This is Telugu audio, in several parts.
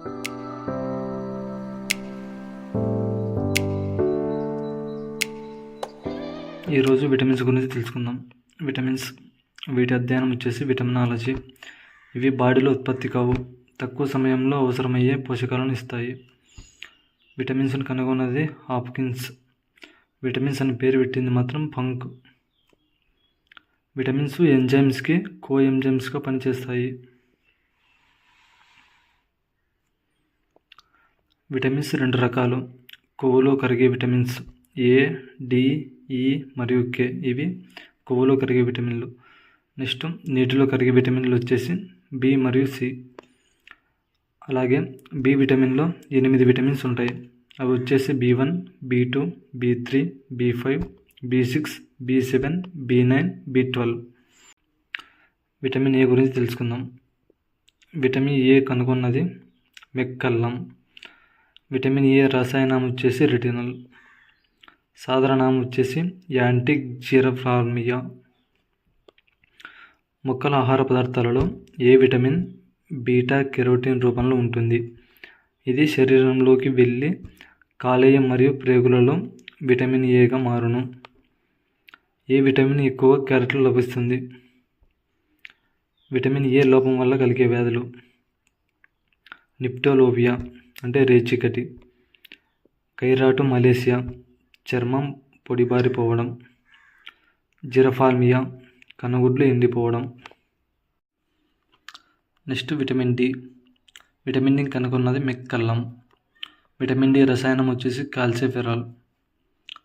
ఈరోజు విటమిన్స్ గురించి తెలుసుకుందాం. విటమిన్స్ వీటి అధ్యయనం వచ్చేసి విటమినాలజీ ఇవి బాడీలో ఉత్పత్తి కావు. తక్కువ సమయంలో అవసరమయ్యే పోషకాలను ఇస్తాయి. విటమిన్స్ని కనుగొన్నది హాప్కిన్స్. విటమిన్స్ అని పేరు పెట్టింది మాత్రం పంక్ విటమిన్స్ ఎంజైమ్స్కి కో ఎంజైమ్స్గా పనిచేస్తాయి. విటమిన్స్ రెండు రకాలు. కొవ్వులో కరిగే విటమిన్స్ ఏ డి ఈ మరియు కే. ఇవి కొవ్వులో కరిగే విటమిన్లు. నెక్స్ట్ నీటిలో కరిగే విటమిన్లు వచ్చేసి బి మరియు సి. అలాగే బి విటమిన్లో ఎనిమిది విటమిన్స్ ఉంటాయి. అవి వచ్చేసి B one B two B three B five B six B seven B nine B twelve. Vitamin A గురించి తెలుసుకుందాం. విటమిన్ ఏ కనుగొన్నది? మెక్కల్లం. విటమిన్ ఏ రసాయనం వచ్చేసి రెటినల్. సాధారణం వచ్చేసి యాంటిక్ జీరఫార్మియా. మొక్కల ఆహార పదార్థాలలో ఏ విటమిన్ బీటా కెరోటిన్ రూపంలో ఉంటుంది? ఇది శరీరంలోకి వెళ్ళి కాలేయం మరియు ప్రేగులలో విటమిన్ ఏగా మారును. ఏ విటమిన్ ఎక్కువ క్యారెట్లో లభిస్తుంది? విటమిన్ ఏ లోపం వల్ల కలిగే వ్యాధులు. నిప్టోలోవియా. అంటే రేచికటి కైరాటు మలేసియా. చర్మం పొడిబారిపోవడం. జిరఫాల్మియా. కనుగుడ్లు ఎండిపోవడం. Next vitamin D. Vitamin D కనుగొన్నది మెక్కల్లం. విటమిన్ డి రసాయనం వచ్చేసి కాల్సిఫెరాల్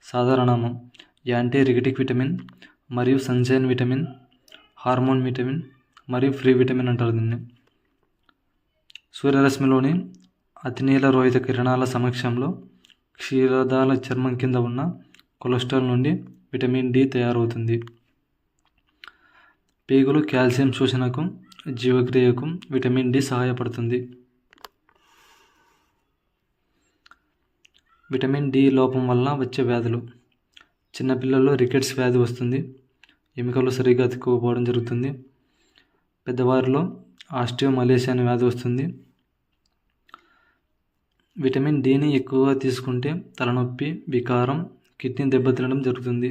సాధారణము. యాంటీ రిగటిక్ విటమిన్ మరియు సన్షైన్ విటమిన్ హార్మోన్ విటమిన్ మరియు ఫ్రీ విటమిన్ అంటారు దీన్ని. సూర్యరశ్మిలోని అతినీల రోహిత కిరణాల సమక్షంలో క్షీరదాల చర్మం కింద ఉన్న కొలెస్ట్రాల్ నుండి విటమిన్ డి తయారవుతుంది. పేగులు కాల్షియం శోషణకు జీవక్రియకు విటమిన్ డి సహాయపడుతుంది. విటమిన్ డి లోపం వల్ల వచ్చే వ్యాధులు. చిన్నపిల్లల్లో రికెట్స్ వ్యాధి వస్తుంది. ఎముకలు సరిగ్గా అతుక్కుపోవడం జరుగుతుంది. పెద్దవారిలో ఆస్టియోమలేసియా అనే వ్యాధి వస్తుంది. విటమిన్ డిని ఎక్కువగా తీసుకుంటే తలనొప్పి వికారం కిడ్నీ దెబ్బతినడం జరుగుతుంది.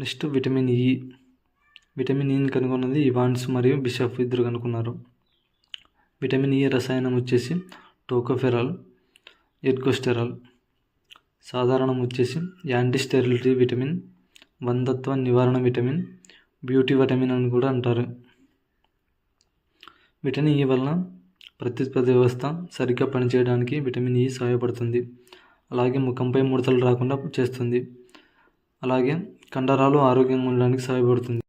Next vitamin E vitamin e ఈని కనుగొన్నది ఇవాన్స్ మరియు బిషప్ ఇద్దరు కనుక్కున్నారు. విటమిన్ ఈ రసాయనం వచ్చేసి టోకోఫెరాల్ ఎర్గోస్టెరాల్. సాధారణం వచ్చేసి యాంటీస్టెరిలిటీ విటమిన్ వంధత్వ నివారణ విటమిన్ బ్యూటీ విటమిన్ అని కూడా అంటారు. విటమిన్ ఈ వలన ప్రత్యుత్పత్తి వ్యవస్థ సరిగ్గా పనిచేయడానికి విటమిన్ ఈ సహాయపడుతుంది. అలాగే ముఖంపై ముడతలు రాకుండా చేస్తుంది. అలాగే కండరాలు ఆరోగ్యంగా ఉండడానికి సహాయపడుతుంది.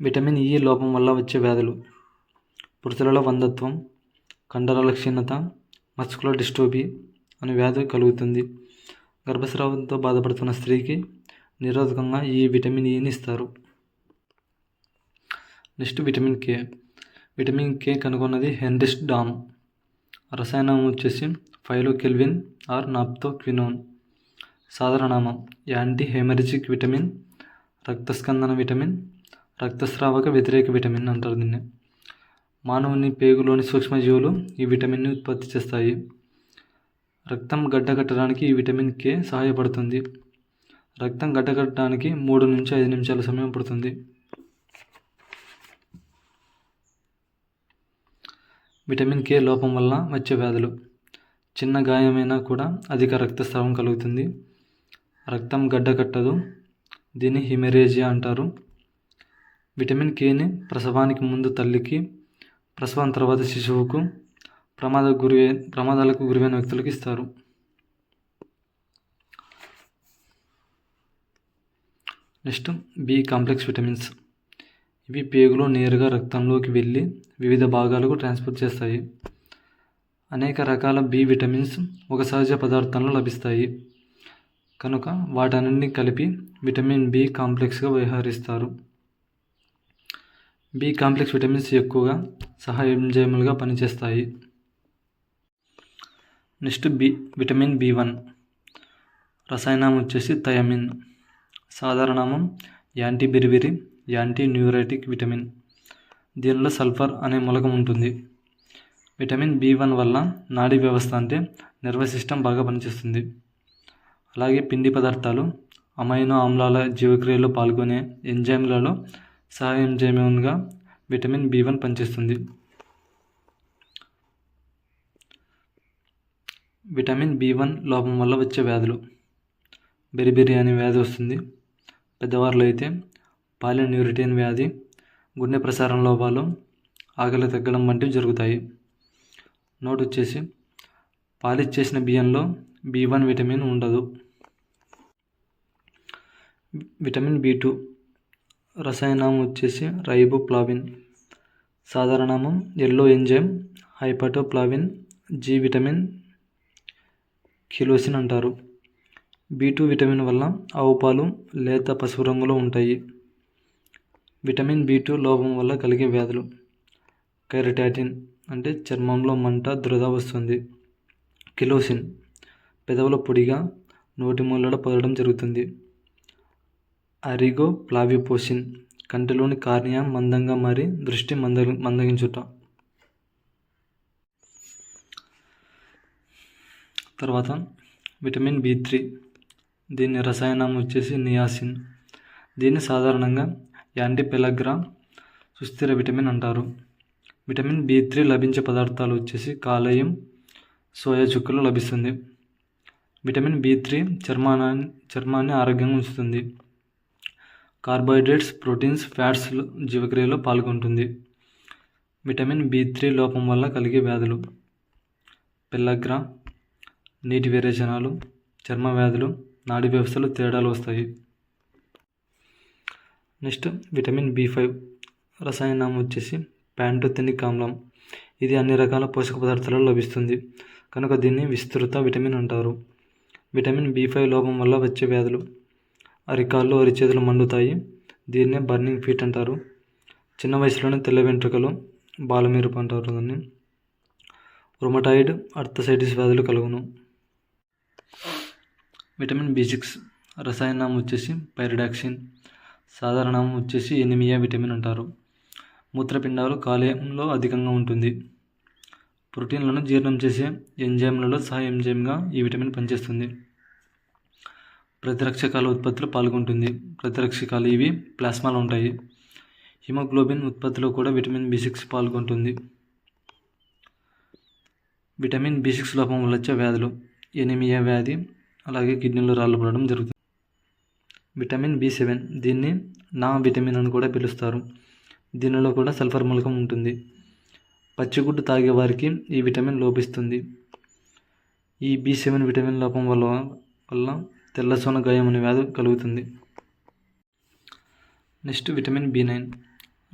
విటమిన్ ఈ లోపం వల్ల వచ్చే వ్యాధులు పురుషులలో వందత్వం కండరాల క్షీణత మస్కులర్ డిస్టోబీ అనే వ్యాధి కలుగుతుంది. గర్భస్రావంతో బాధపడుతున్న స్త్రీకి నిరోధకంగా ఈ విటమిన్ ఈని ఇస్తారు. Next vitamin K vitamin K కనుగొన్నది హెన్రిస్ డామ్. రసాయనం వచ్చేసి ఫైలోకెల్విన్ ఆర్ నాప్తో క్వినోన్ సాధారణనామం యాంటీ హెమరిజిక్ విటమిన్ రక్తస్కందన విటమిన్ రక్తస్రావక వ్యతిరేక విటమిన్ అంటారు దీన్ని. మానవుని పేగులోని సూక్ష్మజీవులు ఈ విటమిన్ని ఉత్పత్తి చేస్తాయి. రక్తం గడ్డకట్టడానికి ఈ విటమిన్ కే సహాయపడుతుంది. రక్తం గడ్డకట్టడానికి మూడు నుంచి ఐదు నిమిషాల సమయం పడుతుంది. విటమిన్ కే లోపం వల్ల వచ్చే వ్యాధులు. చిన్న గాయమైనా కూడా అధిక రక్తస్రావం కలుగుతుంది. రక్తం గడ్డకట్టదు దీన్ని హిమెరేజియా అంటారు. విటమిన్ కేని ప్రసవానికి ముందు తల్లికి ప్రసవం తర్వాత శిశువుకు ప్రమాద గురి ప్రమాదాలకు గురైన వ్యక్తులకు ఇస్తారు. Next B complex vitamins. ఇవి పేగులో నేరుగా రక్తంలోకి వెళ్ళి వివిధ భాగాలకు ట్రాన్స్పోర్ట్ చేస్తాయి. అనేక రకాల బి విటమిన్స్ ఒక సహజ పదార్థంలో లభిస్తాయి. కనుక వాటన్నింటినీ కలిపి విటమిన్ బి కాంప్లెక్స్గా వ్యవహరిస్తారు. బి కాంప్లెక్స్ విటమిన్స్ ఎక్కువగా సహ ఎంజైములుగా పనిచేస్తాయి. Next B vitamin B one. రసాయనం వచ్చేసి thiamine. సాధారణనామం anti beriberi anti neuritic vitamin. దీనిలో సల్ఫర్ అనే మూలకం ఉంటుంది. విటమిన్ బి వన్ వల్ల నాడీ వ్యవస్థ అంటే నర్వస్ సిస్టమ్ బాగా పనిచేస్తుంది. అలాగే పిండి పదార్థాలు అమైనో ఆమ్లాల జీవక్రియలో పాల్గొనే ఎంజైమ్లలో సహ ఎంజైమ్గా విటమిన్ బి వన్ పనిచేస్తుంది. విటమిన్ బి వన్ లోపం వల్ల వచ్చే వ్యాధులు. బెరిబెరి అనే వ్యాధి వస్తుంది. పెద్దవారిలో అయితే పాలిన్యూరిటిన్ వ్యాధి గుండె ప్రసారం లోపాలు ఆకలి తగ్గడం వంటివి జరుగుతాయి. నోట్ వచ్చేసి పాలిచ్చేసిన బియ్యంలో బి వన్ విటమిన్ ఉండదు. Vitamin B two. రసాయనం వచ్చేసి riboflavin. సాధారణమం yellow enzyme hepatoflavin G vitamin కిలోసిన్ అంటారు. బి టూ విటమిన్ వల్ల ఆవు పాలు లేత పసుపు రంగులో ఉంటాయి. విటమిన్ బి టూ లోపం వల్ల కలిగే వ్యాధులు. కెరటాటిన్ అంటే చర్మంలో మంట దురద వస్తుంది. కిలోసిన్ పెదవుల పొడిగా నోటి మూలలో పొదడం జరుగుతుంది. అరిగో ప్లావిపోసిన్ కంటిలోని కార్నియా మందంగా మారి దృష్టి మంద మందగించుట. తర్వాత విటమిన్ బి త్రీ దీని రసాయనం వచ్చేసి నియాసిన్. దీన్ని సాధారణంగా యాంటీపెలగ్రా సుస్థిర విటమిన్ అంటారు. విటమిన్ బి త్రీ లభించే పదార్థాలు వచ్చేసి కాలేయం సోయా చుక్కలు లభిస్తుంది. విటమిన్ బి త్రీ చర్మా చర్మాన్ని ఆరోగ్యంగా ఉంచుతుంది. కార్బోహైడ్రేట్స్ ప్రోటీన్స్ ఫ్యాట్స్ జీవక్రియలో పాల్గొంటుంది. విటమిన్ బి త్రీ లోపం వల్ల కలిగే వ్యాధులు పెల్లగ్రా నీటి విరేచనాలు చర్మ వ్యాధులు నాడీ వ్యవస్థలు తేడాలు వస్తాయి. నెక్స్ట్ విటమిన్ బి ఫైవ్ రసాయనం వచ్చేసి ప్యాంటోథెనిక్ ఆమ్లం. ఇది అన్ని రకాల పోషక పదార్థాలలో లభిస్తుంది. కనుక దీన్ని విస్తృత విటమిన్ అంటారు. విటమిన్ బి ఫైవ్ లోపం వల్ల వచ్చే వ్యాధులు అరికాళ్ళు అరిచేతులు మండుతాయి. దీన్నే బర్నింగ్ ఫీట్ అంటారు. చిన్న వయసులోనే తెల్ల వెంట్రుకలు బాలమీరుపు అంటారు దాన్ని. రుమటాయిడ్ అర్థసైటిస్ వ్యాధులు కలుగును. విటమిన్ బి సిక్స్ రసాయనం వచ్చేసి పైరిడాక్సిన్ సాధారణం వచ్చేసి ఎనిమియా విటమిన్ అంటారు. మూత్రపిండాలు కాలేయంలో అధికంగా ఉంటుంది. ప్రోటీన్లను జీర్ణం చేసే ఎంజైమ్లలో సహ ఎంజైమ్గా ఈ విటమిన్ పనిచేస్తుంది. ప్రతిరక్షకాల ఉత్పత్తిలో పాల్గొంటుంది. ప్రతిరక్షకాలు ఇవి ప్లాస్మాలో ఉంటాయి. హిమోగ్లోబిన్ ఉత్పత్తిలో కూడా విటమిన్ బి సిక్స్ పాల్గొంటుంది. విటమిన్ బి సిక్స్ లోపం వల్ల వచ్చే వ్యాధులు ఎనిమియా వ్యాధి అలాగే కిడ్నీలో రాళ్ళు పడడం జరుగుతుంది. విటమిన్ బి సెవెన్ దీన్ని నా విటమిన్ అని కూడా పిలుస్తారు. దీనిలో కూడా సల్ఫర్ మూలకం ఉంటుంది. పచ్చిగుడ్డు తాగే వారికి ఈ విటమిన్ లోపిస్తుంది. ఈ బి సెవెన్ విటమిన్ లోపం వల్ల వల్ల తెల్లసోన గాయం అనే వ్యాధి కలుగుతుంది. Next vitamin B nine.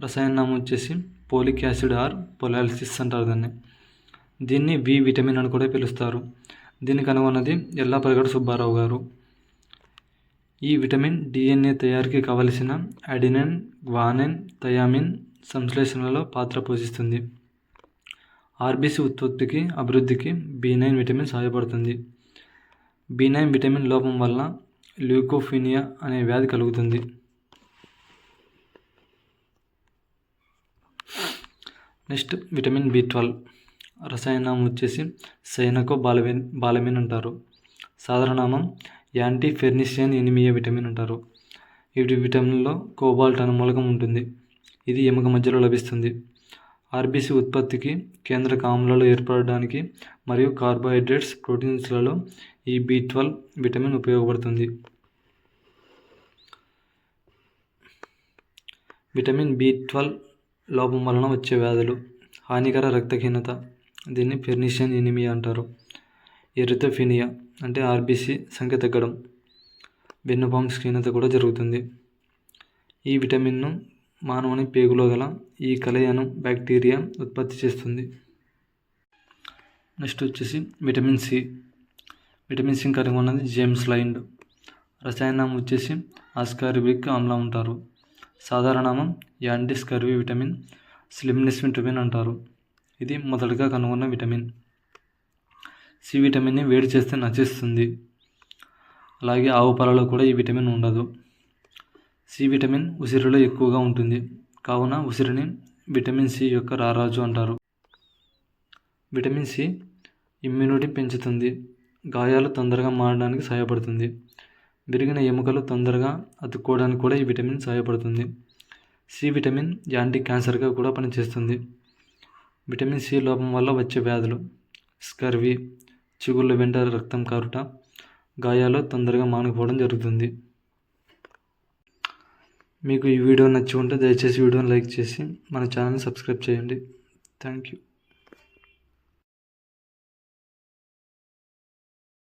రసాయన నామం వచ్చేసి పోలిక్ యాసిడ్ ఆర్ పొలాలిసిస్ అంటారు దాన్ని. దీన్ని వి విటమిన్ అని కూడా పిలుస్తారు. దీన్ని కనుగొన్నది ఎల్లాప్రగడ సుబ్బారావు గారు. ఈ విటమిన్ డిఎన్ఏ తయారీకి కావలసిన అడినైన్ గ్వానైన్ థయామిన్ సంశ్లేషణలో పాత్ర పోషిస్తుంది. ఆర్బీసీ ఉత్పత్తికి అభివృద్ధికి బి నైన్ విటమిన్ సహాయపడుతుంది. బి నైన్ విటమిన్ లోపం వల్ల ల్యూకోఫీనియా అనే వ్యాధి కలుగుతుంది. Next vitamin B twelve. రసాయనం వచ్చేసి సైనకో బాలమిన్ బాలమిన్ అంటారు. సాధారణనామం యాంటీ ఫెర్నిషియన్ ఎనిమియా విటమిన్ అంటారు. ఈ విటమిన్లో కోబాల్ట్ అనే మూలకం ఉంటుంది. ఇది ఎముక మధ్యలో లభిస్తుంది. ఆర్బీసీ ఉత్పత్తికి కేంద్రక ఆమ్లాలు ఏర్పడడానికి మరియు కార్బోహైడ్రేట్స్ ప్రోటీన్స్లలో ఈ బి ట్వెల్వ్ విటమిన్ ఉపయోగపడుతుంది. విటమిన్ బి ట్వెల్వ్ లోపం వలన వచ్చే వ్యాధులు హానికర రక్తహీనత దీన్ని ఫెర్నిషియన్ ఎనిమియా అంటారు. ఎరిథోఫినియా అంటే ఆర్బీసీ సంఖ్య తగ్గడం వెన్నుపాము క్షీణత కూడా జరుగుతుంది. ఈ విటమిన్ను మానవుని పేగులో గల ఈ కలయను బ్యాక్టీరియా ఉత్పత్తి చేస్తుంది. నెక్స్ట్ వచ్చేసి విటమిన్ సి. విటమిన్ సి కనుగొన్నది జేమ్స్ లైండ్. రసాయనం వచ్చేసి ఆస్కార్బిక్ ఆమ్లం ఉంటారు సాధారణనామం యాంటిస్కర్వి విటమిన్ స్లిమ్నెస్ విటమిన్ అంటారు. ఇది మొదటగా కనుగొన్న విటమిన్. సి విటమిన్ని వేడి చేస్తే నశిస్తుంది అలాగే ఆవు పాలలో కూడా ఈ విటమిన్ ఉండదు. సి విటమిన్ ఉసిరిలో ఎక్కువగా ఉంటుంది. కావున ఉసిరిని విటమిన్ సి యొక్క రారాజు అంటారు. విటమిన్ సి ఇమ్యూనిటీ పెంచుతుంది. గాయాలు తొందరగా మారడానికి సహాయపడుతుంది. విరిగిన ఎముకలు తొందరగా అతుక్కోవడానికి కూడా ఈ విటమిన్ సహాయపడుతుంది. సి విటమిన్ యాంటీ క్యాన్సర్గా కూడా పనిచేస్తుంది. విటమిన్ సి లోపం వల్ల వచ్చే వ్యాధులు స్కర్వీ చిగుళ్ళ వెంట రక్తం కారుట గాయాలు తొందరగా మానిపోవడం జరుగుతుంది. మీకు ఈ వీడియో నచ్చి ఉంటే దయచేసి వీడియోని లైక్ చేసి మన ఛానల్ని సబ్స్క్రైబ్ చేయండి. Thank you